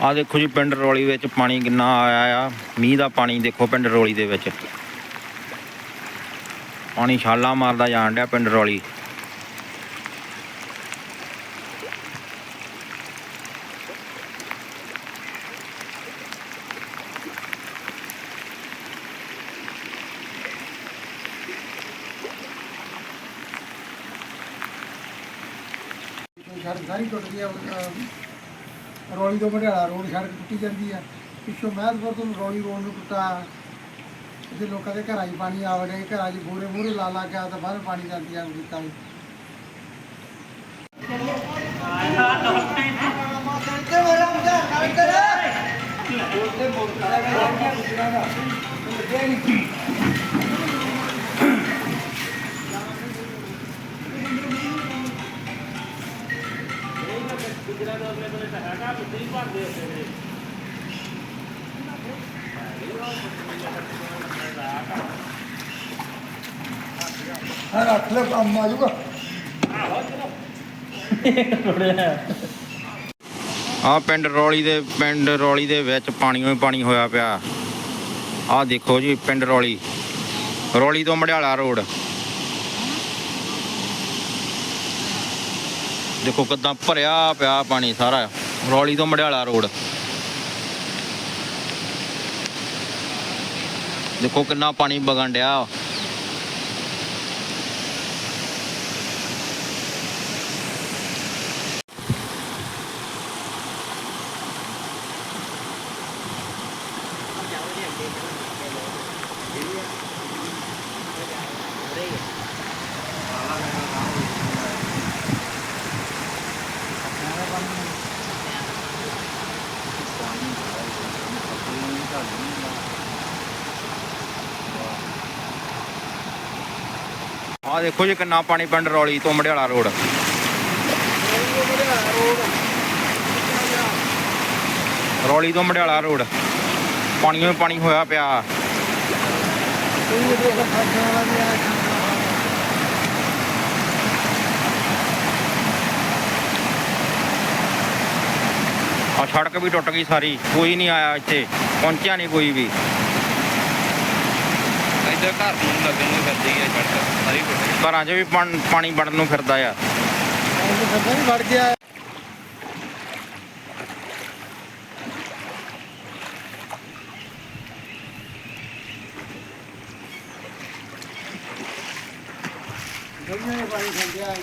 ਆ ਦੇਖੋ ਜੀ ਪਿੰਡ ਰੋਲੀ ਵਿੱਚ ਪਾਣੀ ਕਿੰਨਾ ਆਇਆ ਆ। ਮੀਂਹ ਦਾ ਪਾਣੀ ਦੇਖੋ ਪਿੰਡ ਰੋਲੀ ਦੇ ਵਿੱਚ। ਪਾਣੀ ਛਾਲਾਂ ਮਾਰਦਾ ਜਾਣ ਡਿਆ ਪਿੰਡ ਰੋਲੀ। ਸੜਕ ਸਾਰੀ ਟੁੱਟ ਗਈ ਆ, ਰੌਲੀ ਤੋਂ ਮਢਿਆਲਾ ਰੋਡ ਸੜਕ ਟੁੱਟੀ ਜਾਂਦੀ ਆ ਪਿੱਛੋਂ ਮਹਿਦਪੁਰ ਤੋਂ ਰੌਲੀ ਰੋਡ ਨੂੰ ਟੁੱਟਾ ਇਹਦੇ ਲੋਕਾਂ ਦੇ ਘਰਾਂ 'ਚ ਪਾਣੀ ਆ ਵੜੇ ਘਰਾਂ 'ਚ ਬੋਰੇ ਮੂਰੇ ਲਾ ਲਾ ਕੇ ਆ ਤਾਂ ਬਾਹਰ ਪਾਣੀ ਦਾ ਇੰਤਜ਼ਾਮ ਕੀਤਾ ਜੀ ਹਾਂ ਰੱਖ ਲੈ ਕੰਮ ਆ ਜਾਊਗਾ। ਆ ਪਿੰਡ ਰੌਲੀ ਦੇ ਪਿੰਡ ਰੌਲੀ ਦੇ ਵਿੱਚ ਪਾਣੀ ਹੋਈ ਪਾਣੀ ਹੋਇਆ ਪਿਆ। ਆ ਦੇਖੋ ਜੀ ਪਿੰਡ ਰੌਲੀ। ਰੌਲੀ ਤੋਂ ਮੜਿਆਲਾ ਰੋਡ। ਦੇਖੋ ਕਿੱਦਾਂ ਭਰਿਆ ਪਿਆ ਪਾਣੀ ਸਾਰਾ, ਰੌਲੀ ਤੋਂ ਮੜਿਆਲਾ ਰੋਡ। ਦੇਖੋ ਕਿੰਨਾ ਪਾਣੀ ਵਗਣ ਡਿਆ। ਆ ਦੇਖੋ ਜੀ ਕਿੰਨਾ ਪਾਣੀ ਪਿੰਡ ਰੌਲੀ ਤੋਂ ਮੜਿਆਲਾ ਰੋਡ। ਰੌਲੀ ਤੋਂ ਮੜਿਆਲਾ ਰੋਡ। ਪਾਣੀਓ ਪਾਣੀ ਹੋਇਆ ਪਿਆ। ਆ ਸੜਕ ਵੀ ਟੁੱਟ ਗਈ ਸਾਰੀ, ਕੋਈ ਨਹੀਂ ਆਇਆ ਇੱਥੇ, ਪਹੁੰਚਿਆ ਨਹੀਂ ਕੋਈ ਵੀ। ਇੱਧਰ ਘਰ ਨੂੰ ਲੱਗਣ ਨੂੰ ਫਿਰਦੀ ਹੈ ਸੜਕ ਸਾਰੀ ਟੁੱਟ ਘਰਾਂ 'ਚ ਵੀ ਪਾਣ- ਪਾਣੀ ਵੜਨ ਨੂੰ ਫਿਰਦਾ ਆ। ਨਹੀਂ ਵੜ ਗਿਆ ਗਲੀਆਂ 'ਚ ਪਾਣੀ ਖੜ ਗਿਆ